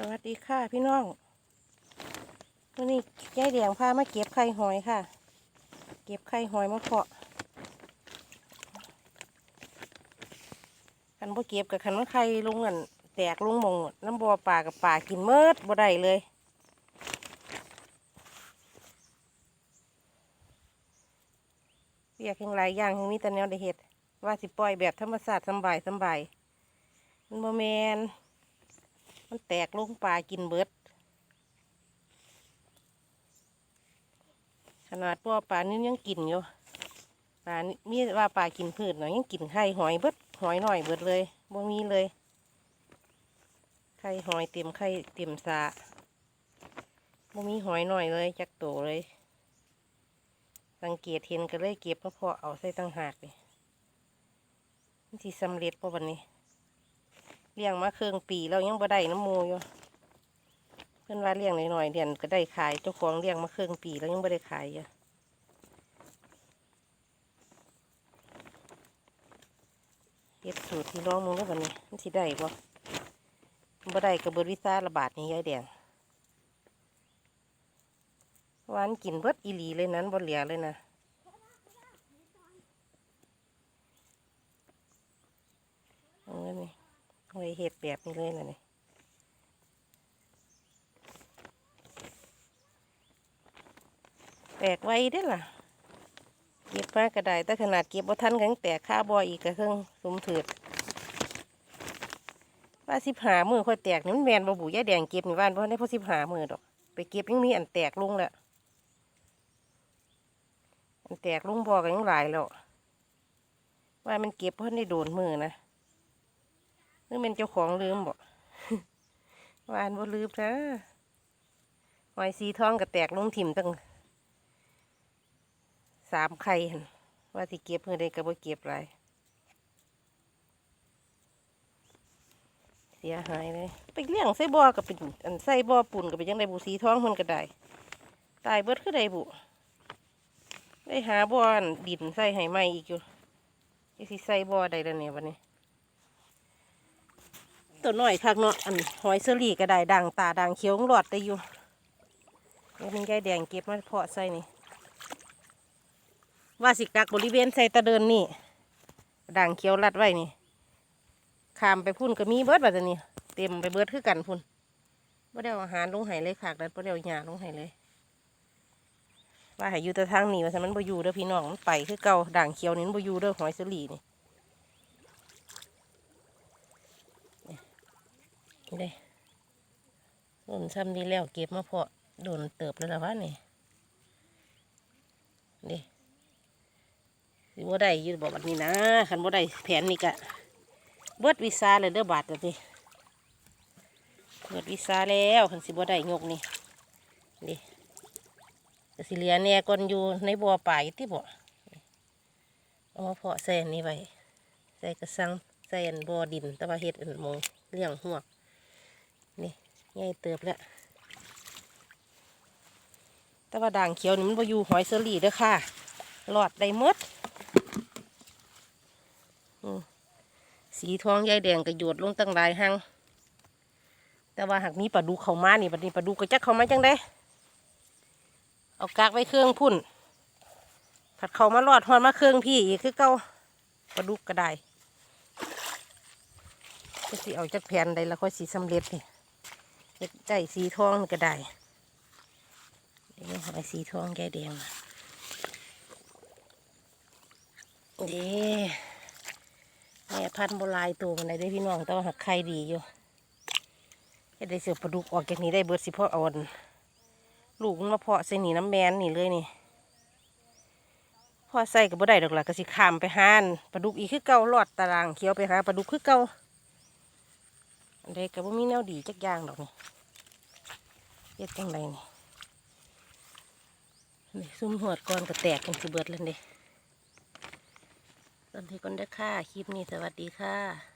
สวัสดีค่ะพี่น้องวันนี้ยายแดงพามาเก็บไข่หอยค่ะ เก็บไข่หอยมาเพาะคันบ่เก็บกับคันมันไข่ลงอันแตกลงมองน้ำบัวป่ากับป่ากินเมิดบ่ได้เลยเรียกยังหลายอย่างยังมีแต่แนวได้เห็ดว่าสิปล่อยแบบธรรมชาสติสบายสบายมันบ่แมน มันแตกลงปลากินเบิด ขนาดพวกปลานี่ยังกินอยู่ปลานี่มีว่าปลากินพืชหน่อยยังกินไข่หอยเบิดหอยหน่อยเบิดเลยบ่มีเลยไข่หอยเต็มไข่เต็มสาบ่มีหอยหน่อยเลยจักโตเลย สังเกตเห็นก็เลยเก็บมาพาะเอาใส่ตั้งหากเลยมันสิสำเร็จป่วันนี้ เลี้ยงมาเครื่องปีเรายังบ่ได้น้ำมูอยู่เพื่อนว่าเลี้ยงหน่อยๆเดือนก็ได้ขายเจ้าของเลี้ยงมาเครื่องปีแล้วยังบ่ได้ขายอยู่เฮ็ดสูตรที่ร้องมึงแล้วบัดนี้มันสิได้บ่บ่ได้ก็เบิดวิซ่าระบาดนี่ยายแดงหวานกินเบิดอีหลีเลยนั้นบ่เหลือเลยนะเอาเงินนี่ ไว้ เห็ดแบบนี้เลยนะนี่แตกไว้ได้ล่ะ เก็บมากก็ได้แต่ขนาดเก็บบ่ทันก็ยังแตกค่าบอยอีกก็เครื่องสมถืดว่าสิบหามือค่อยแตกนี่มันแมนบ่บุยายแดงเก็บในบ้านเพราะได้พราะสิบหามือดอก ไปเก็บยังมีอันแตกลุงแหล้วอันแตกลุงบอกยังหลายแล้วว่ามันเก็บเพราะได้โดนมือนะ นึกเป็นเจ้าของลืมบ่วานบ่ลืมนะหอยสีทองก็แตกลงถิ่มตั้งสามไข่นว่าสิเก็บเพื่อได้ก็บ่เก็บไรเสียหายเลยไปเลี้ยงใส่บ่อก็เป็นอันใส่บ่อปุ่นก็เป็นยังไงบุสีทองมันก็ได้ตายเบิดคือใดบุได้หาบ่อนดินใส่ให้ใหม่อีกอยู่จะสิใส่บ่อใดแล้วเนี่ยวันนี้ ตัวหน้อยคักเนาะอันหอยเสลีก็ได้ด่างตาด่างเขียวหลอดได้อยู่แล้วมียายแดงเก็บมาเพาะใส่นี่ว่าสิกักบริเวณใส่ตะเดินนี่ด่างเขียวรัดไว้นี่ขามไปพุ่นก็มีเบิร์ดแบบนี้เต็มไปเบิร์ดคือกันพุ่นไม่ได้อาอาหารลงไห้เลยขากดันไม่ได้เอาหญ้าลงไห้เลย ว่าให้อยู่แต่ทางนี้ว่าซะมันบ่อยู่เด้อพี่น้องมันไปคือเก่าด่างเขียวนี่มันบ่อยู่เด้อหอยเสลีนี่ เลยโดนซ้ำดีแล้วเก็บมาเพาะโดนเติบแล้วละวะนี่นี่สิบ่ได้ยืดบอกแบบนี้นะคันบ่ได้แผนนี่กะเบิดวีซ่าเลยเด้อบาทเลยดิเบิดวีซ่าแล้วคันสิบ่ได้ยกนี่นี่สิเหลียแน่ก่อนอยู่ในบ่อป่าอยู่ที่บ่เอามาเพาะใส่นนี้ไว้ใส่กระสังใส่อันบ่อดินต่ว่าเฮ็ดอันมงเลี้ยงหัวก ใหญ่เติบแล้วแต่ว่าด่างเขียวนี่มันบ่อยู่หอยเซอรี่เด้อค่ะหลอดได้มดสีทองใยแดงกระโยดลงตั้งหลายหังแต่ว่าหากมีปลาดุเข้ามานี่บัดนี้ปลาดุกก็จักเข้ามาจังได้เอากากไว้เครื่องพุ่น ผัดเข้ามาหลอดหอนมาเครื่องพี่อีกคือเก่าปลาดุกก็ได้ก็สิเอาจากแผ่นใดแล้วค่อยสีสำเร็จนี่ เฮ็ดใจสีทองก็ได้นี่หอยสีทองแกแดงเด้แม่พันธุ์โบราณตัวมันได้พี่น้องแต่ว่าหักไข่ดีอยู่เฮ็ดได้เสือปลาดุกออกจากนี้ได้เบิดสิพ่อเอาอันลูกมันมาเพาะใส่หนีน้ำแมนนี่เลยนี่พ่อใส่กับบ่ได้ดอกล่ะก็สิข้ามไปหานปลาดุกอีกคือเก่าลอดตารางเขียวไปหาปลาดุกคือเก่าอันใดก็บ่มีแนวดีจักอย่างดอกนี่ เฮ็ดจังไรนี่นี่ซุ่มหัวก่อนก็แตกกันสิเบิดแล้วเด้ตอนที่ก่อนได้ค่ะ คลิปนี้สวัสดีค่ะ